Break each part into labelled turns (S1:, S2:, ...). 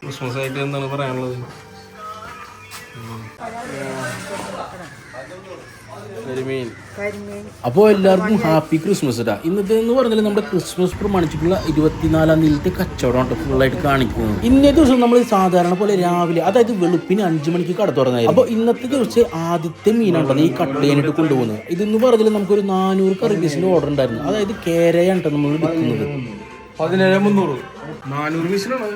S1: Christmas ആയിട്ട് എന്താണ് പറയാനുള്ളത്.
S2: അപ്പോൾ എല്ലാവർക്കും ഹാപ്പി ക്രിസ്മസ് ഇടാ ഇന്നത്തെ എന്ന് പറഞ്ഞാൽ നമ്മുടെ ക്രിസ്മസ് പ്രമാണിച്ചിട്ടുള്ള ഇരുപത്തിനാലാം തീയതി കച്ചവടം ഫുൾ ഫുള്ളായിട്ട് കാണിക്കുന്നു ഇന്നേ ദിവസം നമ്മൾ സാധാരണ പോലെ രാവിലെ അതായത് വെളുപ്പിന് അഞ്ചു മണിക്ക് കട തുറന്നായിരുന്നു. അപ്പോൾ ഇന്നത്തെ ദിവസം ആദ്യത്തെ മീനാണ് ഈ കട്ട് ചെയ്യാനായിട്ട് കൊണ്ടുപോകുന്നത്. ഇതെന്ന് പറഞ്ഞാൽ നമുക്കൊരു നാനൂറ് കറി പീസിന്റെ ഓർഡർ ഉണ്ടായിരുന്നു. അതായത് കേരയാണ് നമ്മൾ എടുക്കുന്നത്
S1: പതിനേഴ് മുന്നൂറ്. നാനൂറ് പീസിനാണ്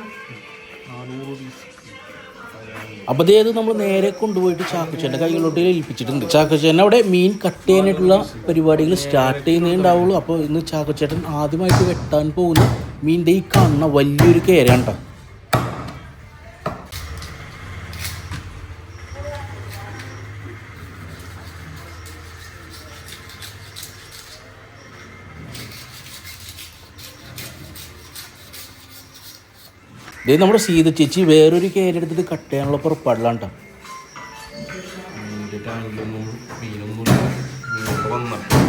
S2: അപ്പോൾ അതേത് നമ്മൾ നേരെ കൊണ്ടുപോയിട്ട് ചാക്കച്ചേന്റെ കൈകളിലോട്ട് ഏൽപ്പിച്ചിട്ടുണ്ട്. ചാക്കച്ചേൻ അവിടെ മീൻ കട്ട് ചെയ്യാനായിട്ടുള്ള പരിപാടികൾ സ്റ്റാർട്ട് ചെയ്യുന്നേ ഉണ്ടാവുള്ളൂ. അപ്പോൾ ഇന്ന് ചാക്കച്ചേട്ടൻ ആദ്യമായിട്ട് വെട്ടാൻ പോകുന്ന മീന്റെ ഈ കാണുന്ന വലിയൊരു കേരയാണ് ഇതേ നമ്മുടെ സീത ചേച്ചി വേറൊരു കേരെടുത്തിട്ട് കട്ട് ചെയ്യാനുള്ള പുറപ്പാടിലാണ് കേട്ടോ
S1: മീന്റെ ടാങ്കിലൊന്നും മീനൊന്നും മീനൊക്കെ വന്നപ്പോൾ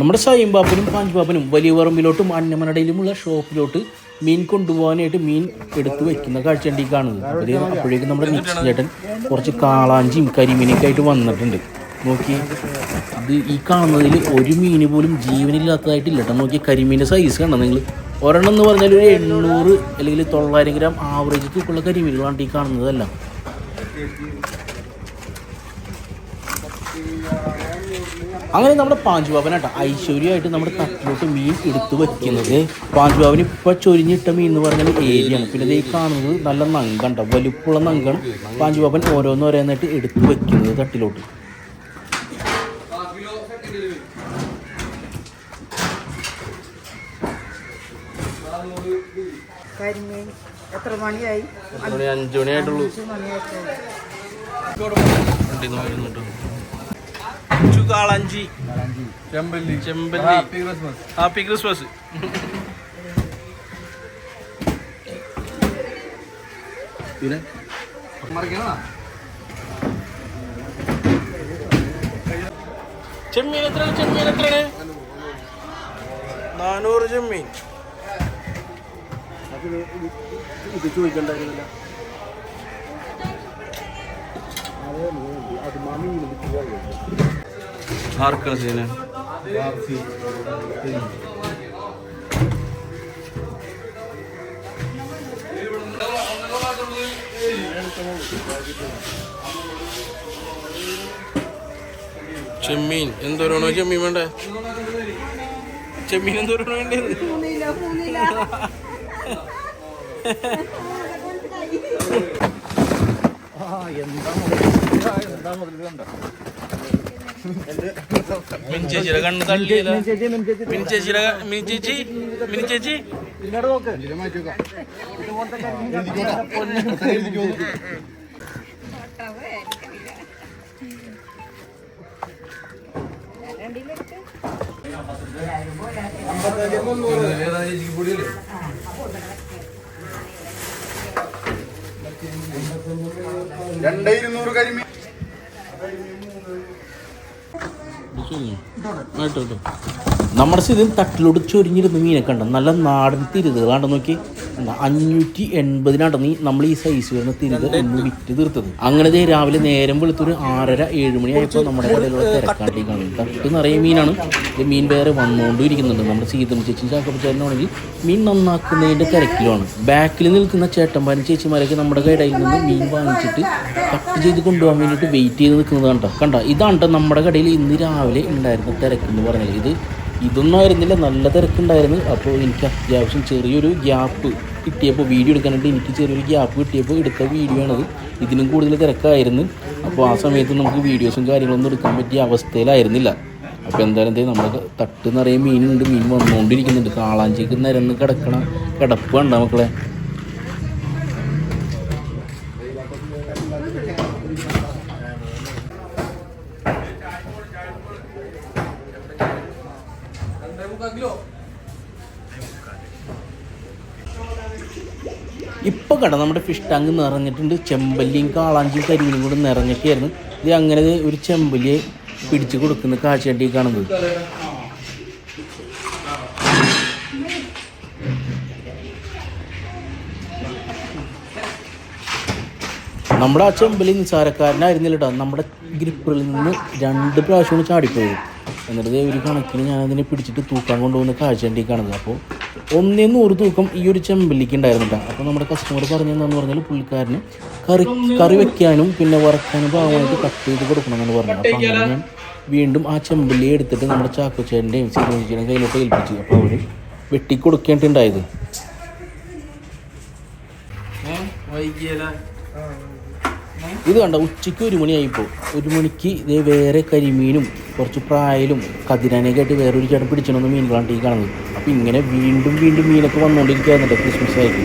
S2: നമ്മുടെ സൈംബാപ്പനും പാഞ്ചുബാപ്പനും വലിയ പറമ്പിലോട്ടും അന്നമനടയിലുമുള്ള ഷോപ്പിലോട്ട് മീൻ കൊണ്ടുപോകാനായിട്ട് മീൻ എടുത്തു വെക്കുന്ന കാഴ്ചയാണ് ഈ കാണുന്നത്. അപ്പോഴേക്കും നമ്മുടെ ചേട്ടൻ കുറച്ച് കാളാഞ്ചിയും കരിമീനൊക്കെ ആയിട്ട് വന്നിട്ടുണ്ട്. നോക്കി. ഇത് ഈ കാണുന്നതിൽ ഒരു മീൻ പോലും ജീവനില്ലാത്തതായിട്ടില്ല കേട്ടോ നോക്കി കരിമീന്റെ സൈസ് കണ്ടോ നിങ്ങൾ ഒരെണ്ണം എന്ന് പറഞ്ഞാൽ ഒരു എണ്ണൂറ് അല്ലെങ്കിൽ തൊള്ളായിരം ഗ്രാം ആവറേജ് തൂക്കുള്ള കരിമീനുകളാണ് ഈ കാണുന്നതല്ല. അങ്ങനെ നമ്മുടെ പാഞ്ചുബാബനാട്ടോ ഐശ്വര്യമായിട്ട് നമ്മുടെ തട്ടിലോട്ട് മീൻ എടുത്തു വെക്കുന്നത് പാഞ്ചുബാബന് ഇപ്പം ചൊരിഞ്ഞിട്ട മീൻ എന്ന് പറഞ്ഞാൽ ഏരിയാണ് പിന്നെ ദേ ഈ കാണുന്നത് നല്ല നങ്കണ്ട വലുപ്പുള്ള നങ്കാണ് പാഞ്ചുബാബൻ ഓരോന്ന് ഓരോന്നായിട്ട് എടുത്തു വയ്ക്കുന്നത് തട്ടിലോട്ട്.
S3: കരിമീൻ. എത്ര മണിയായി?
S1: അഞ്ച് മണി? അഞ്ച് മണിയായിട്ടുള്ളൂ. നോക്കുന്നുണ്ട് ചെമ്പല്ലി. ചെമ്പല്ലി. ഹാപ്പി ക്രിസ്മസ് ചെമ്മീൻ എത്ര ചെമ്മീൻ എത്രയാണ്? നാനൂറ് ചെമ്മീൻ. ഇത് ചോദിക്കണ്ടായിരുന്നില്ല. ആർക്കാണ് സീന്? ചെമ്മീൻ എന്തോരാണോ ചെമ്മീൻ വേണ്ടേ? ചെമ്മീൻ എന്തോരാണോ വേണ്ടത് മിൻ ചേച്ചിയുടെ കണ്ണ് തള്ളിയില്ല മിൻ ചേച്ചിയുടെ മിൻ ചേച്ചി മിൻ ചേച്ചി
S4: രണ്ടേ ഇരുന്നൂറ് കരിമീൻ.
S2: നമ്മുടെ സ്ഥിതി തട്ടിലോട് ചൊരിഞ്ഞിരുന്ന മീനൊക്കെ ഉണ്ട് നല്ല നാടൻ തിരുത്. തിരുതുകളാണ്ട് നോക്കി? കണ്ടോ? അഞ്ഞൂറ്റി എൺപതിനാണ്ട് നീ നമ്മൾ ഈ സൈസ് വരുന്ന തിരുത് ഒന്ന് വിറ്റ് തീർത്തത്. അങ്ങനെ രാവിലെ നേരം വെളുത്തൊരു ആറര ഏഴ് മണിയായപ്പോൾ നമ്മുടെ കടയിലുള്ള തിരക്കാട്ടി കാണും തട്ട് നിറയെ മീനാണ്. ഇത് മീൻ വേറെ വന്നുകൊണ്ടും ഇരിക്കുന്നുണ്ട് നമ്മുടെ സീതം ചേച്ചി ചാക്കപ്പച്ചാരനാണെങ്കിൽ മീൻ നന്നാക്കുന്നതിന്റെ തിരക്കിലാണ്. ബാക്കിൽ നിൽക്കുന്ന ചേട്ടന്മാരും ചേച്ചിമാരൊക്കെ നമ്മുടെ കടയിൽ നിന്ന് മീൻ വാങ്ങിച്ചിട്ട് കട്ട് ചെയ്ത് കൊണ്ടുപോകാൻ വേണ്ടിയിട്ട് വെയിറ്റ് ചെയ്ത് നിൽക്കുന്നത് കണ്ടോ കണ്ടോ? ഇതാണ് നമ്മുടെ കടയിൽ ഇന്ന് രാവിലെ ഉണ്ടായിരുന്ന തിരക്കെന്ന് പറഞ്ഞാൽ ഇത് ഇതൊന്നും ആയിരുന്നില്ല നല്ല തിരക്കുണ്ടായിരുന്നു. അപ്പോൾ എനിക്ക് അത്യാവശ്യം ചെറിയൊരു ഗ്യാപ്പ് കിട്ടിയപ്പോൾ വീഡിയോ എടുക്കാനായിട്ട് എനിക്ക് ചെറിയൊരു ഗ്യാപ്പ് കിട്ടിയപ്പോൾ എടുത്ത വീഡിയോ ആണത് ഇതിനും കൂടുതൽ തിരക്കായിരുന്നു. അപ്പോൾ ആ സമയത്ത് നമുക്ക് വീഡിയോസും കാര്യങ്ങളൊന്നും എടുക്കാൻ പറ്റിയ അവസ്ഥയിലായിരുന്നില്ല. അപ്പോൾ എന്തായാലും എന്തേ നമ്മുടെ തട്ട് നിറയെ മീനുണ്ട് മീൻ വന്നുകൊണ്ടിരിക്കുന്നുണ്ട്. കാളാഞ്ചിക്ക് നിരന്ന് കിടക്കണ കിടപ്പ് കണ്ട മക്കളെ. ഇപ്പം കട നമ്മുടെ ഫിഷ് ടാങ്ക് നിറഞ്ഞിട്ടുണ്ട്. ചെമ്പല്ലിയും കാളാഞ്ചിയും കരിമീനും കൂടെ നിറഞ്ഞൊക്കെയായിരുന്നു. ഇത് അങ്ങനെ ഒരു ചെമ്പല്ലിയെ പിടിച്ചു കൊടുക്കുന്ന കാഴ്ചയായിട്ട് ഈ കാണുന്നത്. നമ്മുടെ ആ ചെമ്പലി നിസ്സാരക്കാരനായിരുന്നില്ല കേട്ടോ നമ്മുടെ ഗ്രിപ്പിൽ നിന്ന് രണ്ട് പ്രാവശ്യമാണ് ചാടിപ്പോയത്. എന്നിട്ട് ഒരു കണക്കിന് ഞാൻ അതിനെ പിടിച്ചിട്ട് തൂക്കാൻ കൊണ്ടുപോകുന്ന കാഴ്ച ഈ കാണുന്നത്. അപ്പോൾ ഒന്നേ നൂറ് തൂക്കം ഈ ഒരു ചെമ്പല്ലിക്ക് ഉണ്ടായിരുന്നില്ല അപ്പോൾ നമ്മുടെ കസ്റ്റമർ പറഞ്ഞതെന്ന് പറഞ്ഞാൽ പുള്ളിക്കാരന് കറി കറി വെക്കാനും പിന്നെ വറക്കാനും പാകമായിട്ട് കട്ട് ചെയ്ത് കൊടുക്കണമെന്നാണ് പറഞ്ഞു അപ്പോൾ അങ്ങനെ ഞാൻ വീണ്ടും ആ ചെമ്പല്ലി എടുത്തിട്ട് നമ്മുടെ ചാക്കോച്ചേന്റെയും സീനോജിയുടെയും കയ്യിലോട്ട് ഏൽപ്പിച്ചു. അപ്പോൾ അവർ വെട്ടി കൊടുക്കേണ്ടിണ്ടായത്
S1: വൈകിയല്ല.
S2: ഇത് കണ്ട? ഉച്ചയ്ക്ക് ഒരു മണിയായിപ്പോൾ. ഒരു മണിക്ക് ഇതേ വേറെ കരിമീനും കുറച്ച് പ്രായലും കതിരാനേക്കായിട്ട് വേറൊരു ചേട്ടൻ പിടിച്ചണമെന്ന് മീൻ ഈ കാണുന്നത്. അപ്പോൾ ഇങ്ങനെ വീണ്ടും വീണ്ടും മീനൊക്കെ വന്നുകൊണ്ടിരിക്കുകയായിരുന്നുണ്ട് ക്രിസ്മസ് ആയിട്ട്.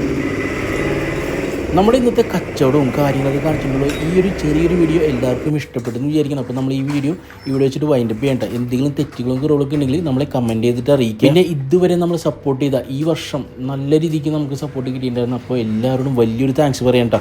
S2: നമ്മുടെ ഇന്നത്തെ കച്ചവടവും കാര്യങ്ങളൊക്കെ കാണിച്ചിട്ടുള്ള ഈ ഒരു ചെറിയൊരു വീഡിയോ എല്ലാവർക്കും ഇഷ്ടപ്പെട്ടെന്ന് വിചാരിക്കണം അപ്പോൾ നമ്മൾ ഈ വീഡിയോ ഇവിടെ വെച്ചിട്ട് വൈൻഡപ്പ് ചെയ്യേണ്ട എന്തെങ്കിലും തെറ്റുകളും കുറവുകളൊക്കെ ഉണ്ടെങ്കിൽ നമ്മളെ കമന്റ് ചെയ്തിട്ട് അറിയിക്കുക പിന്നെ ഇതുവരെ നമ്മൾ സപ്പോർട്ട് ചെയ്ത ഈ വർഷം നല്ല രീതിക്ക് നമുക്ക് സപ്പോർട്ട് കിട്ടിയിട്ടുണ്ടായിരുന്നു. അപ്പോൾ എല്ലാവരോടും വലിയൊരു താങ്ക്സ് പറയണ്ട